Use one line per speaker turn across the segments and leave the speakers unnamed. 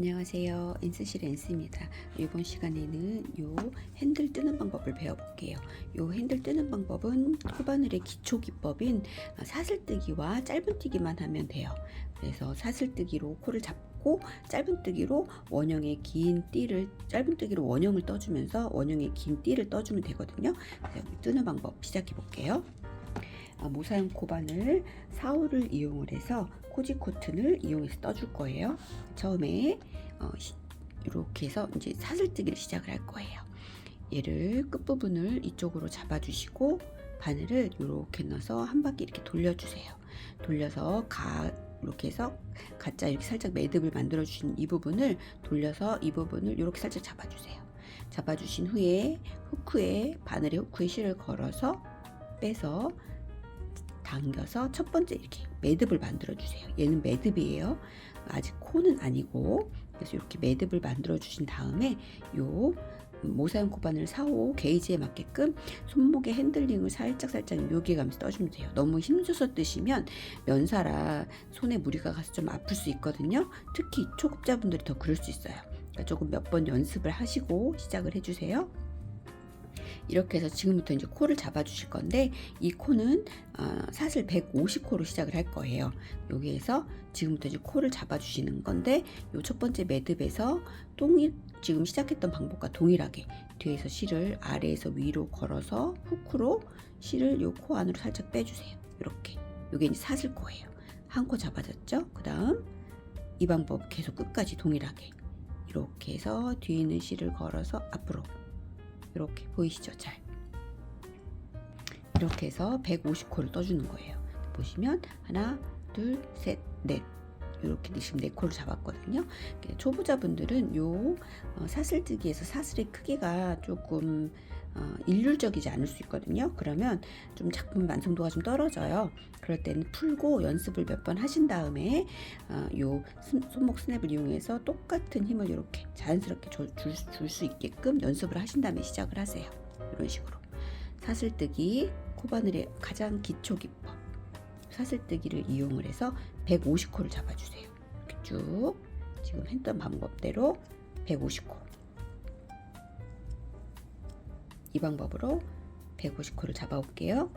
안녕하세요. 엔스실 엔스입니다. 이번 시간에는 요 핸들 뜨는 방법을 배워볼게요. 요 핸들 뜨는 방법은 코바늘의 기초 기법인 사슬뜨기와 짧은뜨기만 하면 돼요. 그래서 사슬뜨기로 코를 잡고 짧은뜨기로 원형의 긴 띠를 짧은뜨기로 원형을 떠주면서 원형의 긴 띠를 떠주면 되거든요. 그래서 뜨는 방법 시작해 볼게요. 아, 모사용 코바늘 4호를 이용을 해서 코지 코튼을 이용해서 떠줄 거예요. 처음에 어, 시- 이렇게 해서 이제 사슬뜨기를 시작을 할 거예요. 얘를 끝부분을 이쪽으로 잡아주시고 바늘을 이렇게 넣어서 한 바퀴 이렇게 돌려주세요. 돌려서 가 이렇게 해서 가짜 이렇게 살짝 매듭을 만들어 주신 이 부분을 돌려서 이 부분을 이렇게 살짝 잡아주세요. 잡아주신 후에 후크에 바늘에 후크에 실을 걸어서 빼서 당겨서 첫 번째 이렇게 매듭을 만들어 주세요. 얘는 매듭이에요. 아직 코는 아니고 그래서 이렇게 매듭을 만들어 주신 다음에 요 모사용 코바늘 4호 게이지에 맞게끔 손목의 핸들링을 살짝 살짝 묘기가면서 떠주면 돼요. 너무 힘줘서 뜨시면 면사라 손에 무리가 가서 좀 아플 수 있거든요. 특히 초급자분들이 더 그럴 수 있어요. 그러니까 조금 몇 번 연습을 하시고 시작을 해주세요. 이렇게 해서 지금부터 이제 코를 잡아 주실 건데 이 코는 어, 사슬 150코로 시작을 할 거예요. 여기에서 지금부터 이제 코를 잡아 주시는 건데 요 첫 번째 매듭에서 동일 지금 시작했던 방법과 동일하게 뒤에서 실을 아래에서 위로 걸어서 후크로 실을 요 코 안으로 살짝 빼주세요. 이렇게 요게 이제 사슬 코예요. 한 코 잡아졌죠? 그 다음 이 방법 계속 끝까지 동일하게 이렇게 해서 뒤에 있는 실을 걸어서 앞으로 이렇게 보이시죠? 잘 이렇게 해서 150코를 떠주는 거예요. 보시면 하나, 둘, 셋, 넷 이렇게 지금 네 코를 잡았거든요. 이렇게 초보자분들은 요 어, 사슬뜨기에서 사슬의 크기가 조금 어, 일률적이지 않을 수 있거든요. 그러면 좀 작품 완성도가 좀 떨어져요. 그럴 때는 풀고 연습을 몇 번 하신 다음에 어, 요 손- 손목 스냅을 이용해서 똑같은 힘을 이렇게 자연스럽게 줄수 있게끔 연습을 하신 다음에 시작을 하세요. 이런 식으로 사슬뜨기 코바늘의 가장 기초 기법 사슬뜨기를 이용을 해서 150코를 잡아주세요. 이렇게 쭉 지금 했던 방법대로 150코 이 방법으로 150코를 잡아올게요.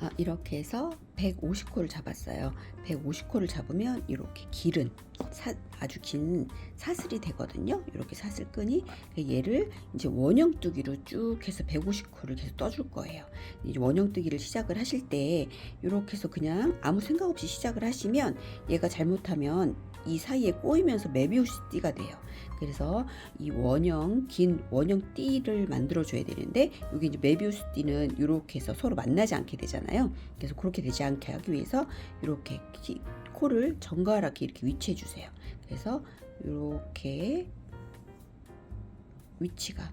아, 이렇게 해서 150코를 잡았어요. 150코를 잡으면 이렇게 길은 사- 아주 긴 사슬이 되거든요. 이렇게 사슬끈이 얘를 이제 원형뜨기로 쭉 해서 150코를 계속 떠줄 거예요. 이제 원형뜨기를 시작을 하실 때 이렇게 해서 그냥 아무 생각 없이 시작을 하시면 얘가 잘못하면 이 사이에 꼬이면서 메비우스 띠가 돼요. 그래서 이 원형 긴 원형 띠를 만들어 줘야 되는데 여기 이제 메비우스 띠는 이렇게 해서 서로 만나지 않게 되잖아요. 그래서 그렇게 되지 않게 하기 위해서 이렇게 키- 코를 정갈하게 이렇게 위치해 주세요. 그래서 이렇게 위치가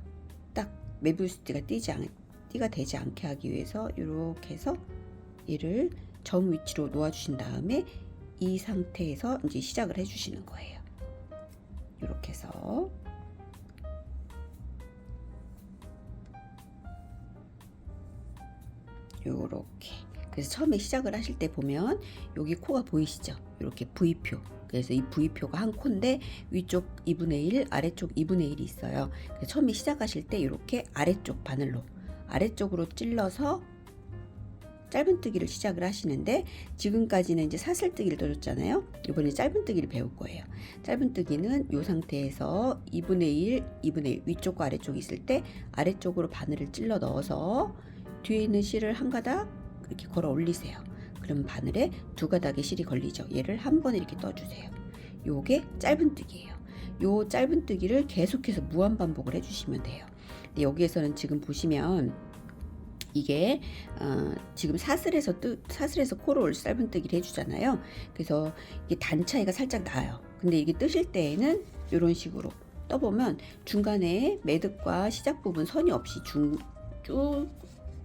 딱 메비우스 띠가 띄지 않 띠가 되지 않게 하기 위해서 이렇게 해서 얘를 정 위치로 놓아 주신 다음에 이 상태에서 이제 시작을 해 주시는 거예요. 이렇게 해서 요렇게 그래서 처음에 시작을 하실 때 보면 여기 코가 보이시죠? 이렇게 V표 그래서 이 V표가 한 코인데 위쪽 2분의 1 아래쪽 2분의 1이 있어요 그래서 처음에 시작하실 때 이렇게 아래쪽 바늘로 아래쪽으로 찔러서 짧은뜨기를 시작을 하시는데 지금까지는 이제 사슬뜨기를 떠줬잖아요. 이번에 짧은뜨기를 배울 거예요. 짧은뜨기는 이 상태에서 2분의 1, 2분의 1 위쪽과 아래쪽이 있을 때 아래쪽으로 바늘을 찔러 넣어서 뒤에 있는 실을 한 가닥 이렇게 걸어 올리세요. 그럼 바늘에 두 가닥의 실이 걸리죠. 얘를 한 번에 이렇게 떠주세요. 요게 짧은뜨기예요. 요 짧은뜨기를 계속해서 무한 반복을 해주시면 돼요. 여기에서는 지금 보시면 이게 어, 지금 사슬에서 뜨, 사슬에서 코를 짧은뜨기를 해주잖아요. 그래서 이게 단 차이가 살짝 나요. 근데 이게 뜨실 때에는 이런 식으로 떠보면 중간에 매듭과 시작 부분 선이 없이 중, 쭉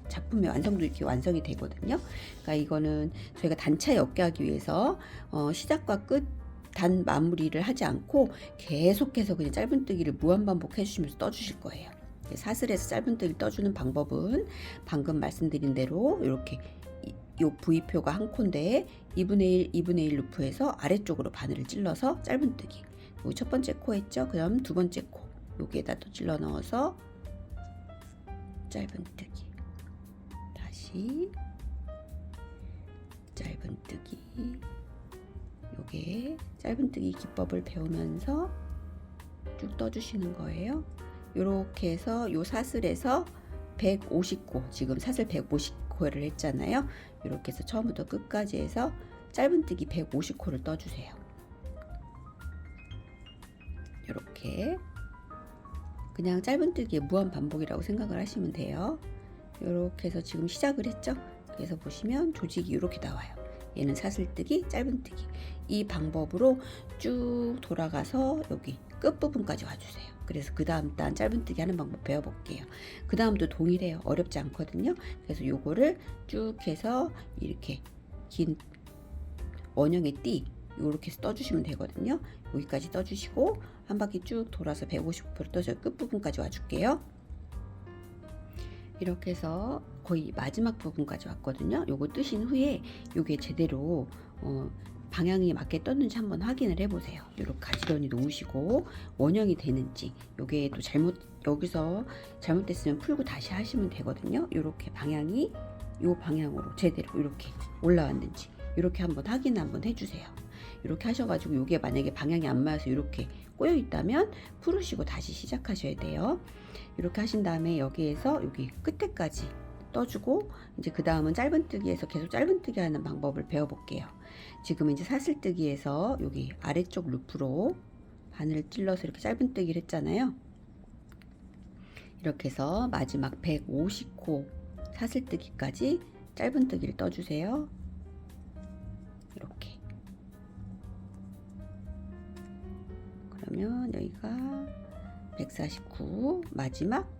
작품의 완성도 이렇게 완성이 되거든요. 그러니까 이거는 저희가 단 차이 없게 하기 위해서 어, 시작과 끝 단 마무리를 하지 않고 계속해서 그냥 짧은뜨기를 무한 반복해 주시면서 떠주실 거예요. 사슬에서 짧은뜨기를 떠주는 방법은 방금 말씀드린 대로 이렇게 이- 요 V표가 한 코인데 2분의 1, 2분의 1 루프에서 아래쪽으로 바늘을 찔러서 짧은뜨기. 요첫 번째 코 했죠? 그 다음 두 번째 코. 여기에다 또 찔러 넣어서 짧은뜨기. 다시 짧은뜨기. 요게 짧은뜨기 기법을 배우면서 쭉 떠주시는 거예요. 요렇게 해서 요 사슬에서 150코 지금 사슬 150코를 했잖아요. 이렇게 해서 처음부터 끝까지 해서 짧은뜨기 150코를 떠주세요. 이렇게 그냥 짧은뜨기의 무한 반복이라고 생각을 하시면 돼요. 이렇게 해서 지금 시작을 했죠. 그래서 보시면 조직이 이렇게 나와요. 얘는 사슬뜨기, 짧은뜨기. 이 방법으로 쭉 돌아가서 여기 끝부분까지 와주세요. 그래서 그 다음 단 짧은뜨기 하는 방법 배워볼게요. 그 다음도 동일해요. 어렵지 않거든요. 그래서 요거를 쭉 해서 이렇게 긴 원형의 띠 해서 떠주시면 되거든요. 여기까지 떠주시고 한 바퀴 쭉 돌아서 150% 떠서 끝부분까지 와줄게요. 이렇게 해서 거의 마지막 부분까지 왔거든요. 요거 뜨신 후에 요게 제대로 어, 방향이 맞게 떴는지 한번 확인을 해보세요. 이렇게 가지런히 놓으시고 원형이 되는지 요게 또 잘못 여기서 잘못됐으면 풀고 다시 하시면 되거든요. 이렇게 방향이 요 방향으로 제대로 이렇게 올라왔는지 이렇게 한번 확인 한번 해주세요. 이렇게 하셔가지고 요게 만약에 방향이 안 맞아서 이렇게 꼬여 있다면 풀으시고 다시 시작하셔야 돼요. 이렇게 하신 다음에 여기에서 여기 끝에까지 떠주고 이제 그 다음은 짧은뜨기에서 계속 짧은뜨기 하는 방법을 배워볼게요. 지금 이제 사슬뜨기에서 여기 아래쪽 루프로 바늘을 찔러서 이렇게 짧은뜨기를 했잖아요. 이렇게 해서 마지막 150코 사슬뜨기까지 짧은뜨기를 떠주세요. 이렇게. 그러면 여기가 149 마지막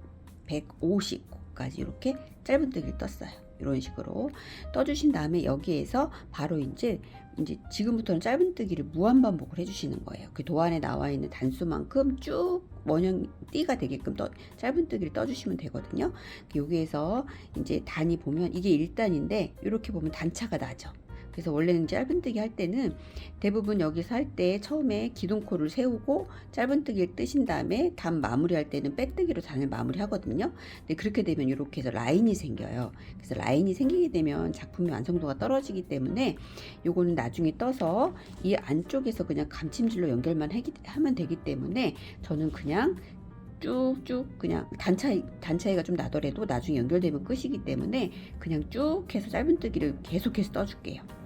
150코 까지 이렇게 짧은뜨기를 떴어요. 이런 식으로 떠주신 다음에 여기에서 바로 이제 이제 지금부터는 짧은뜨기를 무한 반복을 해주시는 거예요. 그 도안에 나와 있는 단수만큼 쭉 원형 띠가 되게끔 떠, 짧은뜨기를 떠주시면 되거든요. 여기에서 이제 단이 보면 이게 1단인데 이렇게 보면 단차가 나죠. 그래서 원래는 짧은뜨기 할 때는 대부분 여기서 할 때 처음에 기둥코를 세우고 짧은뜨기를 뜨신 다음에 단 마무리할 때는 빼뜨기로 단을 마무리하거든요. 근데 그렇게 되면 이렇게 해서 라인이 생겨요. 그래서 라인이 생기게 되면 작품의 완성도가 떨어지기 때문에 요거는 나중에 떠서 이 안쪽에서 그냥 감침질로 연결만 하면 되기 때문에 저는 그냥 쭉쭉 그냥 단차이 단차이가 좀 나더라도 나중에 연결되면 끝이기 때문에 그냥 쭉 해서 짧은뜨기를 계속해서 떠줄게요.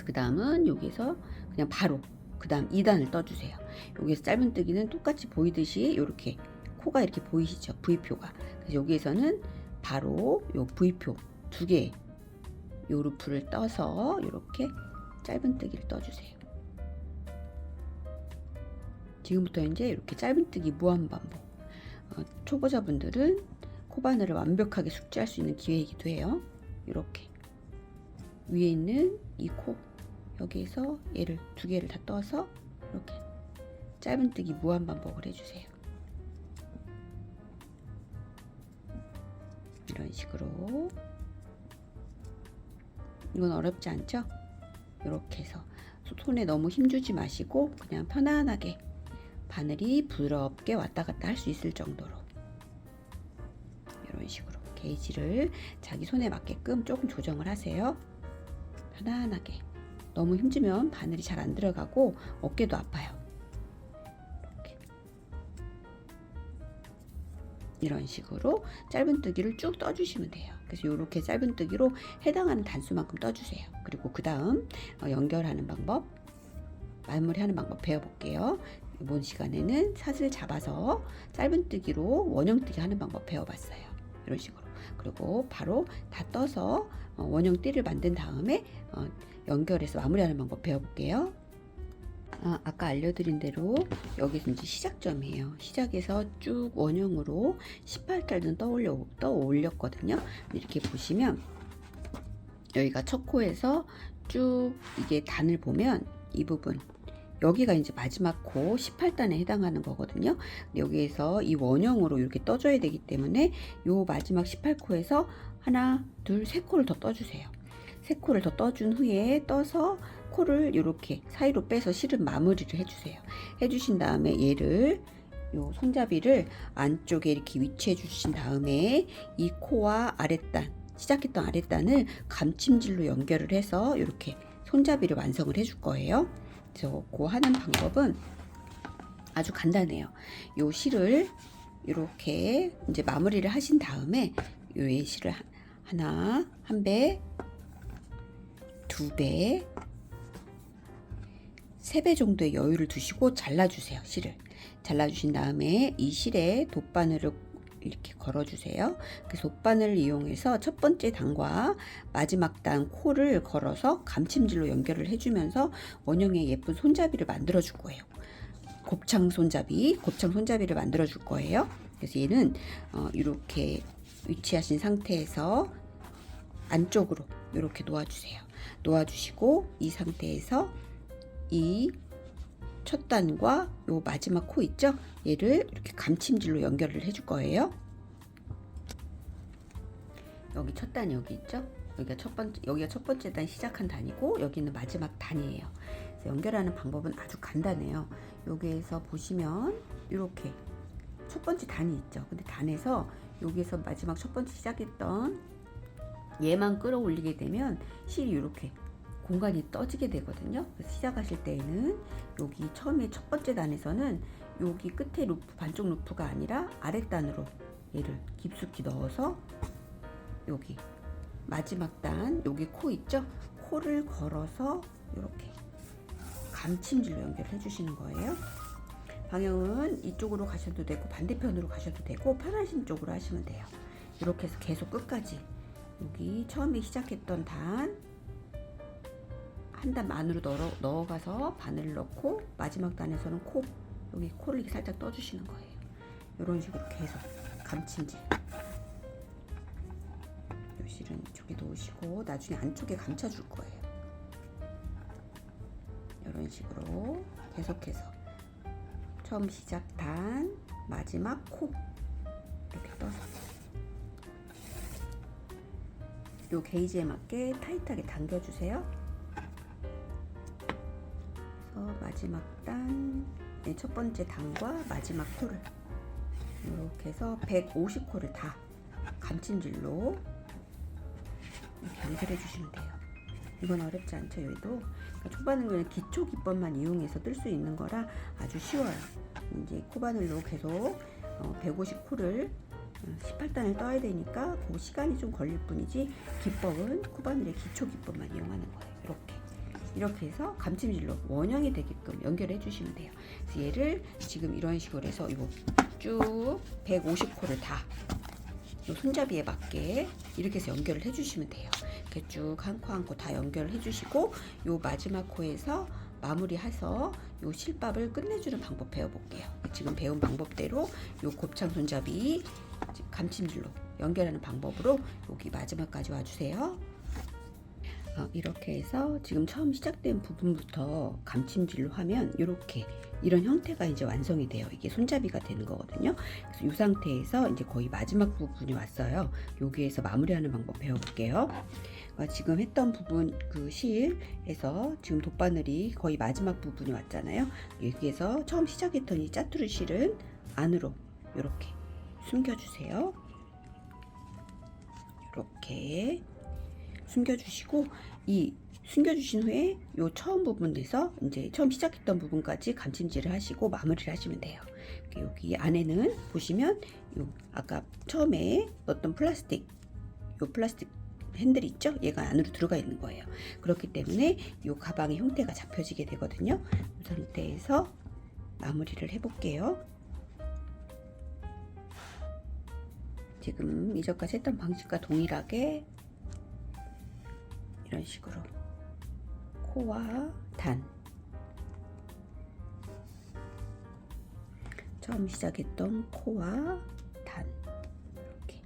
그래서 그 다음은 여기서 그냥 바로 그 다음 2단을 떠주세요. 여기서 짧은뜨기는 똑같이 보이듯이 이렇게 코가 이렇게 보이시죠? V표가. 그래서 여기에서는 바로 요 V표 두 개, 요 루프를 떠서 이렇게 짧은뜨기를 떠주세요. 지금부터 이제 이렇게 짧은뜨기 무한 반복. 어, 초보자분들은 코바늘을 완벽하게 숙지할 수 있는 기회이기도 해요. 이렇게 위에 있는 이 코 여기에서 얘를 두 개를 다 떠서 이렇게 짧은뜨기 무한 반복을 해주세요. 이런 식으로 이건 어렵지 않죠? 이렇게 해서 손에 너무 힘주지 마시고 그냥 편안하게 바늘이 부드럽게 왔다 갔다 할 수 있을 정도로 이런 식으로 게이지를 자기 손에 맞게끔 조금 조정을 하세요. 편안하게 너무 힘주면 바늘이 잘 안 들어가고 어깨도 아파요. 이렇게. 이런 식으로 짧은뜨기를 쭉 떠주시면 돼요. 그래서 이렇게 짧은뜨기로 해당하는 단수만큼 떠주세요. 그리고 그 다음 연결하는 방법, 마무리하는 방법 배워볼게요. 이번 시간에는 사슬 잡아서 짧은뜨기로 원형뜨기 하는 방법 배워봤어요. 이런 식으로. 그리고 바로 다 떠서 어, 원형 띠를 만든 다음에 어, 연결해서 마무리하는 방법 배워볼게요. 아, 아까 알려드린 대로 여기서 이제 시작점이에요. 시작에서 쭉 원형으로 18달은 떠올려, 떠올렸거든요. 이렇게 보시면 여기가 첫 코에서 쭉 이게 단을 보면 이 부분 여기가 이제 마지막 코 18단에 해당하는 거거든요. 여기에서 이 원형으로 이렇게 떠줘야 되기 때문에 요 마지막 18코에서 하나, 둘, 세 코를 더 떠주세요. 세 코를 더 떠준 후에 떠서 코를 이렇게 사이로 빼서 실은 마무리를 해주세요. 해주신 다음에 얘를 요 손잡이를 안쪽에 이렇게 위치해 주신 다음에 이 코와 아랫단 시작했던 아랫단을 감침질로 연결을 해서 이렇게 손잡이를 완성을 해줄 거예요. 그 하는 방법은 아주 간단해요. 요 실을 이렇게 이제 마무리를 하신 다음에 요의 실을 하- 하나, 한 배, 두 배, 세 배 정도의 여유를 두시고 잘라주세요. 실을 잘라주신 다음에 이 실에 돗바늘을 이렇게 걸어주세요. 그 돗바늘을 이용해서 첫 번째 단과 마지막 단 코를 걸어서 감침질로 연결을 해주면서 원형의 예쁜 손잡이를 만들어 줄 거예요. 곱창 손잡이, 곱창 손잡이를 만들어 줄 거예요. 그래서 얘는 어, 이렇게 위치하신 상태에서 안쪽으로 이렇게 놓아주세요. 놓아주시고 이 상태에서 이 첫 단과 요 마지막 코 있죠? 얘를 이렇게 감침질로 연결을 해줄 거예요. 여기 첫 단이 여기 있죠? 여기가 첫 번째 여기가 첫 번째 단 시작한 단이고 여기는 마지막 단이에요. 연결하는 방법은 아주 간단해요. 여기에서 보시면 이렇게 첫 번째 단이 있죠. 근데 단에서 여기에서 마지막 첫 번째 시작했던 얘만 끌어올리게 되면 실이 이렇게 공간이 떠지게 되거든요. 시작하실 때에는 여기 처음에 첫 번째 단에서는 여기 끝에 루프 반쪽 루프가 아니라 아랫단으로 얘를 깊숙이 넣어서 여기 마지막 단 여기 코 있죠? 코를 걸어서 이렇게 감침질로 연결해 주시는 거예요. 방향은 이쪽으로 가셔도 되고 반대편으로 가셔도 되고 편하신 쪽으로 하시면 돼요. 이렇게 해서 계속 끝까지 여기 처음에 시작했던 단 한 단 안으로 넣어, 넣어가서 바늘을 넣고 마지막 단에서는 코 여기 코를 이렇게 살짝 떠주시는 거예요. 이런 식으로 계속 감침질. 요 실은 이쪽에 놓으시고 나중에 안쪽에 감춰줄 거예요. 이런 식으로 계속해서 처음 시작 단 마지막 코 이렇게 떠서 요 게이지에 맞게 타이트하게 당겨주세요. 마지막 단, 네, 첫 번째 단과 마지막 코를 이렇게 해서 150코를 다 감침질로 이렇게 연결해 주시면 돼요. 이건 어렵지 않죠, 여기도. 그러니까 초바늘은 기초 기법만 이용해서 뜰 수 있는 거라 아주 쉬워요. 이제 코바늘로 계속 150코를 18단을 떠야 되니까 그 시간이 좀 걸릴 뿐이지 기법은 코바늘의 기초 기법만 이용하는 거예요. 이렇게. 이렇게 해서 감침질로 원형이 되게끔 연결해 주시면 돼요. 그래서 얘를 지금 이런 식으로 해서 쭉 150코를 다요 손잡이에 맞게 이렇게 해서 연결을 해주시면 돼요. 이렇게 쭉 한 코 한 코 다 연결을 해주시고 요 마지막 코에서 마무리해서 요 실밥을 끝내주는 방법 배워볼게요. 지금 배운 방법대로 요 곱창 손잡이 감침질로 연결하는 방법으로 여기 마지막까지 와주세요. 어, 이렇게 해서 지금 처음 시작된 부분부터 감침질로 하면 이렇게 이런 형태가 이제 완성이 돼요. 이게 손잡이가 되는 거거든요. 그래서 이 상태에서 이제 거의 마지막 부분이 왔어요. 여기에서 마무리하는 방법 배워볼게요. 어, 지금 했던 부분 그 실에서 지금 돗바늘이 거의 마지막 부분이 왔잖아요. 여기에서 처음 시작했던 이 짜투리 실은 안으로 이렇게 숨겨주세요. 이렇게 숨겨주시고 이 숨겨주신 후에 요 처음 부분에서 이제 처음 시작했던 부분까지 감침질을 하시고 마무리를 하시면 돼요. 여기 안에는 보시면 요 아까 처음에 넣었던 플라스틱 요 플라스틱 핸들 있죠? 얘가 안으로 들어가 있는 거예요. 그렇기 때문에 요 가방의 형태가 잡혀지게 되거든요. 이 상태에서 마무리를 해볼게요. 지금 이전까지 했던 방식과 동일하게 이런 식으로 코와 단 처음 시작했던 코와 단 이렇게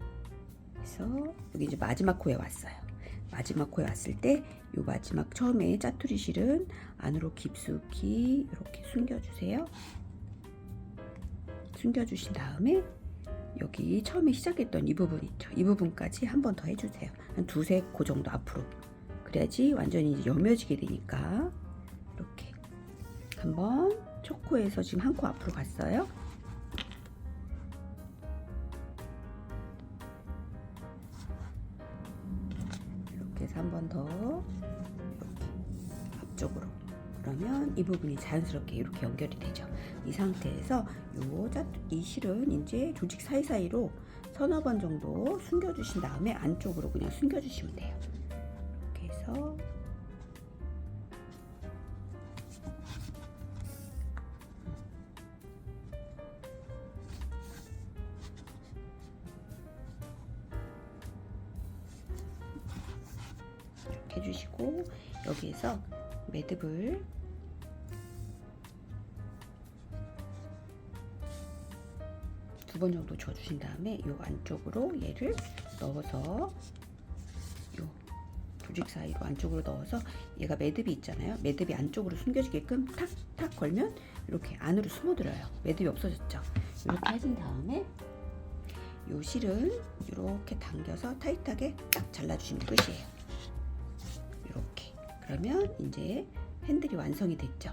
해서 여기 이제 마지막 코에 왔어요. 마지막 코에 왔을 때 이 마지막 처음에 짜투리 실은 안으로 깊숙이 이렇게 숨겨주세요. 숨겨주신 다음에 여기 처음에 시작했던 이 부분 있죠. 이 부분까지 한 번 더 해주세요. 한 두세 코 정도 앞으로. 그래야지 완전히 이제 여며지게 되니까 이렇게 한번 초코에서 지금 한 코 앞으로 갔어요. 이렇게 해서 한 번 더 이렇게 앞쪽으로 그러면 이 부분이 자연스럽게 이렇게 연결이 되죠. 이 상태에서 요 짜, 이 실은 이제 조직 사이사이로 서너 번 정도 숨겨주신 다음에 안쪽으로 그냥 숨겨주시면 돼요. 해주시고 여기에서 매듭을 두 번 정도 줘주신 다음에 요 안쪽으로 얘를 넣어서 요 조직 사이로 안쪽으로 넣어서 얘가 매듭이 있잖아요. 매듭이 안쪽으로 숨겨지게끔 탁탁 걸면 이렇게 안으로 숨어들어요. 매듭이 없어졌죠. 이렇게 해준 다음에 요 실은 이렇게 당겨서 타이트하게 딱 잘라주시면 끝이에요. 그러면 이제 핸들이 완성이 됐죠.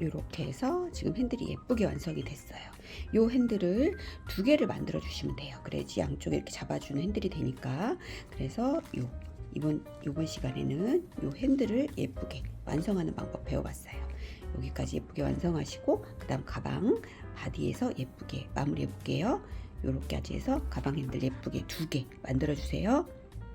이렇게 해서 지금 핸들이 예쁘게 완성이 됐어요. 요 핸들을 두 개를 만들어 주시면 돼요. 그래야지 양쪽에 이렇게 잡아주는 핸들이 되니까. 그래서 요 이번 이번 시간에는 요 핸들을 예쁘게 완성하는 방법 배워봤어요. 여기까지 예쁘게 완성하시고 그다음 가방 바디에서 예쁘게 마무리해 볼게요. 요렇게까지 해서 가방 핸들 예쁘게 두 개 만들어 주세요.